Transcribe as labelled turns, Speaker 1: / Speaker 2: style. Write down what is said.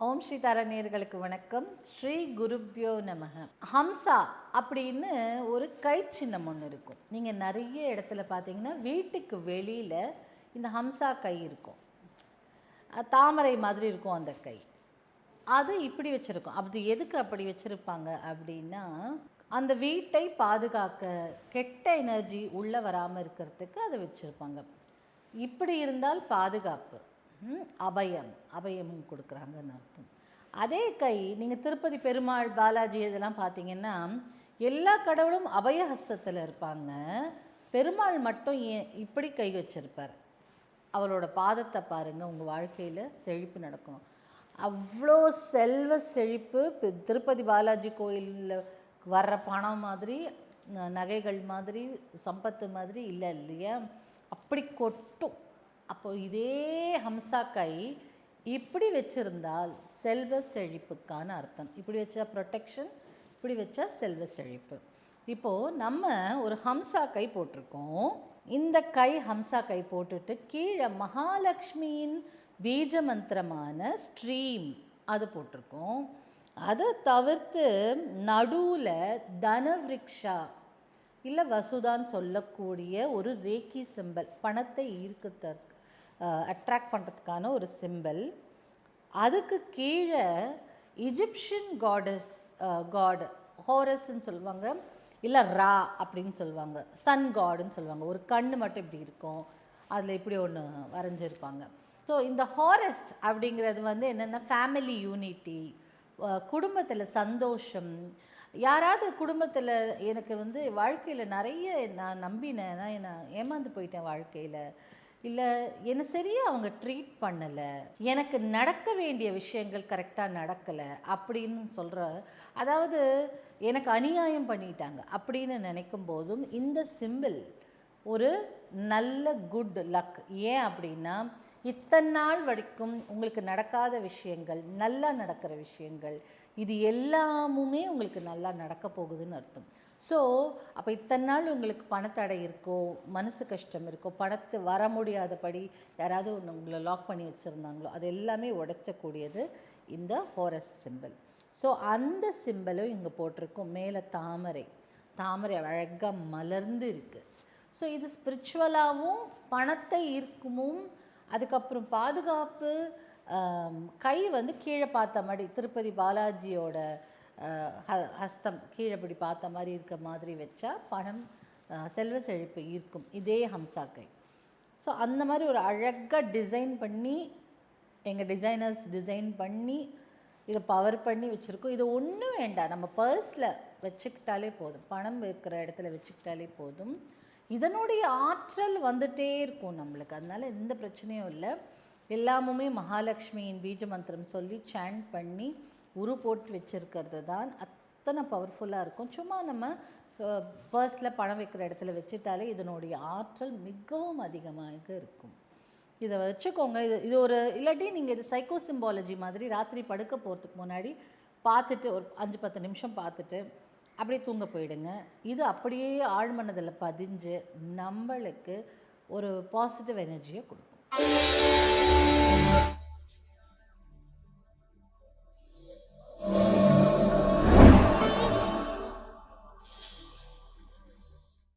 Speaker 1: ஓம் ஸ்ரீ தரணியர்களுக்கு வணக்கம். ஸ்ரீ குருப்யோ நமக. ஹம்சா அப்படின்னு ஒரு கை சின்னம் ஒன்று இருக்கும். நீங்கள் நிறைய இடத்துல பார்த்தீங்கன்னா வீட்டுக்கு வெளியில் இந்த ஹம்சா கை இருக்கும். தாமரை மாதிரி இருக்கும் அந்த கை. அது இப்படி வச்சுருக்கும். அது எதுக்கு அப்படி வச்சுருப்பாங்க அப்படின்னா அந்த வீட்டை பாதுகாக்க கெட்ட எனர்ஜி உள்ளே வராமல் இருக்கிறதுக்கு அதை வச்சுருப்பாங்க. இப்படி இருந்தால் பாதுகாப்பு. அபயம் அபயமும் கொடுக்குறாங்கன்னு அர்த்தம். அதே கை நீங்கள் திருப்பதி பெருமாள் பாலாஜி இதெல்லாம் பார்த்தீங்கன்னா எல்லா கடவுளும் அபயஹஸ்தத்தில் இருப்பாங்க. பெருமாள் மட்டும் ஏன் இப்படி கை வச்சிருப்பார். அவளோட பாதத்தை பாருங்கள் உங்கள் வாழ்க்கையில் செழிப்பு நடக்கும். அவ்வளோ செல்வ செழிப்பு திருப்பதி பாலாஜி கோயிலில் வர்ற பணம் மாதிரி நகைகள் மாதிரி சம்பத்து மாதிரி இல்லை இல்லையா? அப்படி கொட்டும். அப்போ இதே ஹம்சா கை இப்படி வச்சிருந்தால் செல்வ செழிப்புக்கான அர்த்தம். இப்படி வச்சா ப்ரொடெக்ஷன் இப்படி வச்சா செல்வ செழிப்பு. இப்போது நம்ம ஒரு ஹம்சா கை போட்டிருக்கோம். இந்த கை ஹம்சா கை போட்டுட்டு கீழே மகாலட்சுமியின் பீஜ மந்திரமான ஸ்ட்ரீம் அது போட்டிருக்கோம். அதை தவிர்த்து நடுவில் தனவிருக்ஷா இல்லை வசுதான்னு சொல்லக்கூடிய ஒரு ரேக்கி சிம்பல் பணத்தை ஈர்க்கத்தற்கு அட்ராக்ட் பண்ணுறதுக்கான ஒரு சிம்பல் அதுக்கு கீழே இஜிப்ஷியன் காடஸ் காடு ஹோரஸ்ன்னு சொல்லுவாங்க. இல்லை ரா அப்படின்னு சொல்லுவாங்க. சன் காடுன்னு சொல்லுவாங்க. ஒரு கண் மட்டும் இப்படி இருக்கும். அதில் இப்படி ஒன்று வரைஞ்சிருப்பாங்க. ஸோ இந்த ஹாரஸ் அப்படிங்கிறது வந்து என்னென்னா ஃபேமிலி யூனிட்டி குடும்பத்தில் சந்தோஷம். யாராவது குடும்பத்தில் எனக்கு வந்து வாழ்க்கையில் நிறைய நான் நம்பினேன் நான் நான் ஏமாந்து போயிட்டேன் வாழ்க்கையில். இல்லை என்னை சரியாக அவங்க ட்ரீட் பண்ணலை எனக்கு நடக்க வேண்டிய விஷயங்கள் கரெக்டாக நடக்கலை அப்படின்னு சொல்கிற அதாவது எனக்கு அநியாயம் பண்ணிட்டாங்க அப்படின்னு நினைக்கும் போதும் இந்த சிம்பிள் ஒரு நல்ல குட் லக் ஏன் அப்படின்னா இத்தனை நாள் வரைக்கும் உங்களுக்கு நடக்காத விஷயங்கள் நல்லா நடக்கிற விஷயங்கள் இது எல்லாமுமே உங்களுக்கு நல்லா நடக்க போகுதுன்னு அர்த்தம். ஸோ அப்போ இத்தனை நாள் உங்களுக்கு பணத்தடை இருக்கோ மனசு கஷ்டம் இருக்கோ பணத்து வர முடியாதபடி யாராவது ஒன்று உங்களை லாக் பண்ணி வச்சுருந்தாங்களோ அது எல்லாமே உடைச்சக்கூடியது இந்த ஹோரஸ் சிம்பிள் ஸோ அந்த சிம்பிளும் இங்கே போட்டிருக்கோம். மேலே தாமரை. தாமரை அழகாக மலர்ந்து இருக்குது ஸோ இது ஸ்பிரிச்சுவலாகவும் பணத்தை ஈர்க்குமும் அதுக்கப்புறம் பாதுகாப்பு கை வந்து கீழே பார்த்த மாதிரி திருப்பதி பாலாஜியோட ஹஸ்தம் கீழே இப்படி பார்த்த மாதிரி இருக்க மாதிரி வச்சா பணம் செல்வ செழிப்பு ஈர்க்கும். இதே ஹம்சாக்கை ஸோ அந்த மாதிரி ஒரு அழகாக டிசைன் பண்ணி எங்கள் டிசைனர்ஸ் டிசைன் பண்ணி இதை பவர் பண்ணி வச்சுருக்கோம். இது ஒன்றும் வேண்டாம். நம்ம பர்ஸில் வச்சுக்கிட்டாலே போதும். பணம் இருக்கிற இடத்துல வச்சுக்கிட்டாலே போதும். இதனுடைய ஆற்றல் வந்துட்டே இருக்கும் நம்மளுக்கு. அதனால் எந்த பிரச்சனையும் இல்லை. எல்லாமுமே மகாலட்சுமியின் பீஜ மந்திரம் சொல்லி சாண்ட் பண்ணி உரு போட்டு வச்சிருக்கிறது தான் அத்தனை பவர்ஃபுல்லாக இருக்கும். சும்மா நம்ம பர்ஸில் பணம் வைக்கிற இடத்துல வச்சுட்டாலே இதனுடைய ஆற்றல் மிகவும் அதிகமாக இருக்கும். இதை வச்சுக்கோங்க. இது இது ஒரு இல்லாட்டி நீங்கள் இது சைக்கோ சிம்பாலஜி மாதிரி ராத்திரி படுக்க போகிறதுக்கு முன்னாடி பார்த்துட்டு ஒரு அஞ்சு பத்து நிமிஷம் பார்த்துட்டு அப்படியே தூங்க போயிடுங்க. இது அப்படியே ஆழ்மனதில் பதிஞ்சு நம்மளுக்கு ஒரு பாசிட்டிவ் எனர்ஜியை கொடுக்கும்.